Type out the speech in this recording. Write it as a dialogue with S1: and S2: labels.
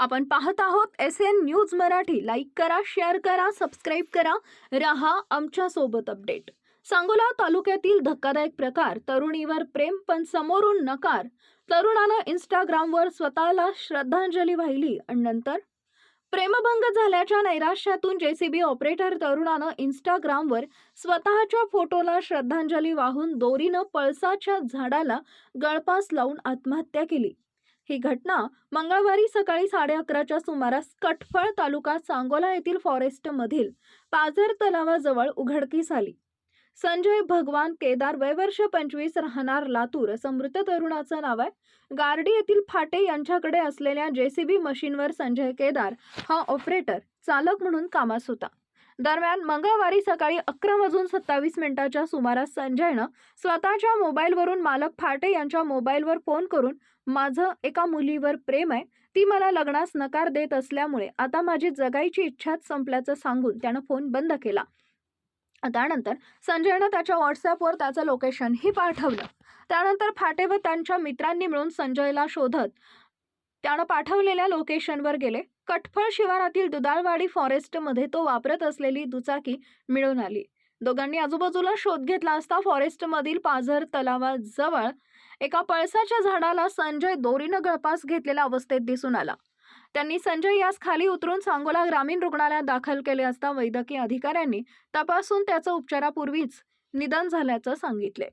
S1: आपण पाहत आहोत S N news Marathi. Like करा शेअर करा सबस्क्राईब करा. रहा आमच्यासोबत अपडेट सांगोला तालुक्यातील धक्कादायक प्रकार. तरुणीवर प्रेम पण समोरून नकार. तरुणानं इंस्टाग्रामवर स्वतःला श्रद्धांजली वाहिली. आणि नंतर? प्रेमभंग झाल्याच्या नैराश्यातून जेसीबी ऑपरेटर तरुणानं इंस्टाग्रामवर स्वतःच्या फोटोला श्रद्धांजली वाहून दोरीनं पळसाच्या झाडाला गळपास लावून आत्महत्या केली. ही घटना मंगळवारी सकाळी साडे अकराच्या सुमारास कटफळ तालुका सांगोला येथील फॉरेस्टमधील पाझर तलावाजवळ उघडकीस आली. संजय भगवान केदार वयवर्ष पंचवीस राहणार लातूर असं मृत तरुणाचं नाव आहे. गार्डी येथील फाटे यांच्याकडे असलेल्या जेसीबी मशीनवर संजय केदार हा ऑपरेटर चालक म्हणून कामास होता. दरम्यान मंगळवारी सकाळी अकरा वाजून सत्तावीस मिनिटाच्या सुमारास संजयनं स्वतःच्या मोबाईलवरून मालक फाटे यांच्या मोबाईलवर फोन करून माझं एका मुलीवर प्रेम आहे ती मला लग्नास नकार देत असल्यामुळे आता माझी जगायची इच्छाच संपल्याचं सांगून त्यानं फोन बंद केला. त्यानंतर संजयनं त्याच्या व्हॉट्सॲपवर त्याचं लोकेशनही पाठवलं. त्यानंतर फाटे व त्यांच्या मित्रांनी मिळून संजयला शोधत त्यानं पाठवलेल्या लोकेशनवर गेले. कटफळ शिवारातील दुदाळवाडी फॉरेस्टमध्ये तो वापरत असलेली दुचाकी मिळून आली. दोघांनी आजूबाजूला शोध घेतला असता फॉरेस्टमधील पाझर तलावाजवळ एका पळसाच्या झाडाला संजय दोरीनं गळपास घेतलेल्या अवस्थेत दिसून आला. त्यांनी संजय यास खाली उतरून सांगोला ग्रामीण रुग्णालयात दाखल केले असता वैद्यकीय अधिकाऱ्यांनी तपासून त्याचं उपचारापूर्वीच निधन झाल्याचं सांगितले.